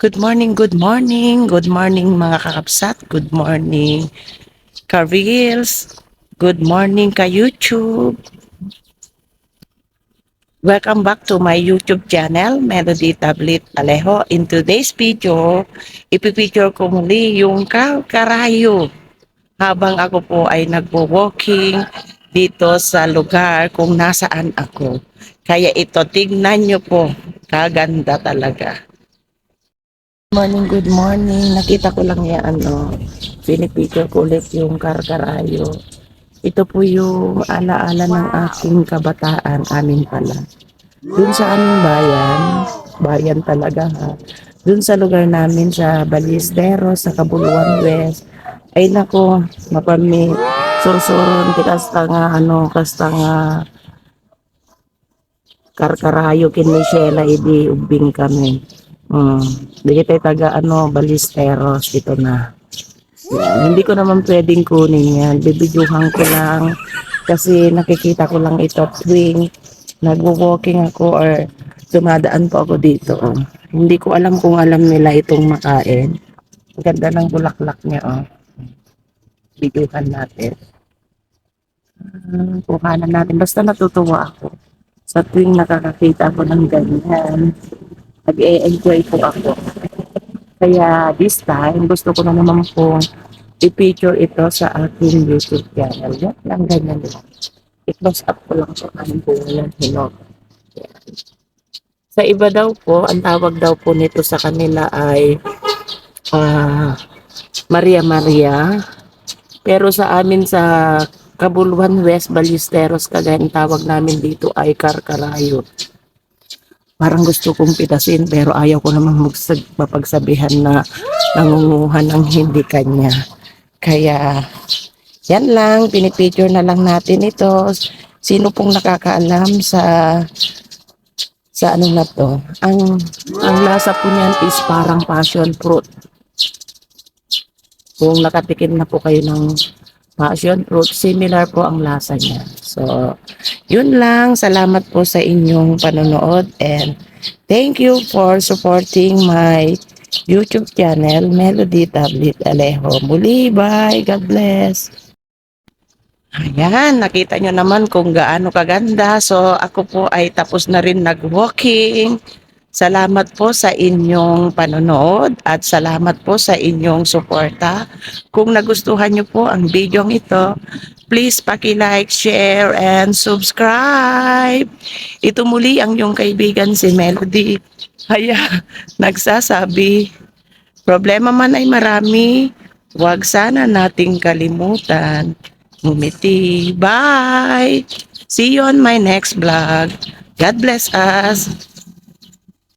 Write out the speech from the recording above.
Good morning, good morning, good morning mga kakapsat, good morning ka-reels, good morning ka-YouTube. Welcome back to my YouTube channel, Melody Tablet Alejo. In today's video, ipipicture ko muli yung kalkarayo habang ako po ay nagwo-walking dito sa lugar kung nasaan ako. Kaya ito, tignan nyo po, kaganda talaga. Good morning, good morning. Nakita ko lang yan, ano, pinipicture ko ulit yung karkarayo. Ito po yung alaala ng aking kabataan, amin pala. Dun sa aming bayan, bayan talaga ha. Dun sa lugar namin sa Balistero, sa Kabuluan West, ay nako, mapami, sursuron, kasta nga, ano, kasta nga, karkarayo kin Michela, idi ubing kami. Hmm. Di kita taga ano, Balisteros, ito na. Yan. Hindi ko naman pwedeng kunin yan. Bibidyuhan ko lang kasi nakikita ko lang ito tuwing nagwo-walking ako or dumadaan po ako dito. Oh. Hindi ko alam kung alam nila itong makain. Ang ganda ng bulaklak niya. Oh. Bidyuhan natin. Uh, kuhanan natin. Basta natutuwa ako sa tuwing nakakakita ako ng ganyan nag-e-enjoy po ako. Kaya this time, gusto ko na naman po i-picture ito sa aking YouTube channel. Yan lang, ganyan lang. I-close up ko lang sa aking po. Yan. Sa iba daw po, ang tawag daw po nito sa kanila ay ah, Maria Maria. Pero sa amin sa Kabuluhan West Ballesteros, kagaya ang tawag namin dito ay Karkarayo parang gusto kong pitasin pero ayaw ko naman magsag, mapagsabihan na nangunguha ng hindi kanya. Kaya yan lang, pinipicture na lang natin ito. Sino pong nakakaalam sa sa ano na to? Ang ang lasa po niyan is parang passion fruit. Kung nakatikim na po kayo ng passion fruit, similar po ang lasa niya. So, yun lang. Salamat po sa inyong panonood and thank you for supporting my YouTube channel, Melody Tablet Alejo. Muli, bye. God bless. Ayan, nakita nyo naman kung gaano kaganda. So, ako po ay tapos na rin nag-walking. Salamat po sa inyong panonood at salamat po sa inyong suporta. Kung nagustuhan nyo po ang video ito, please paki-like, share, and subscribe. Ito muli ang yung kaibigan si Melody. Kaya nagsasabi, problema man ay marami, huwag sana nating kalimutan. Ngumiti. Bye! See you on my next vlog. God bless us.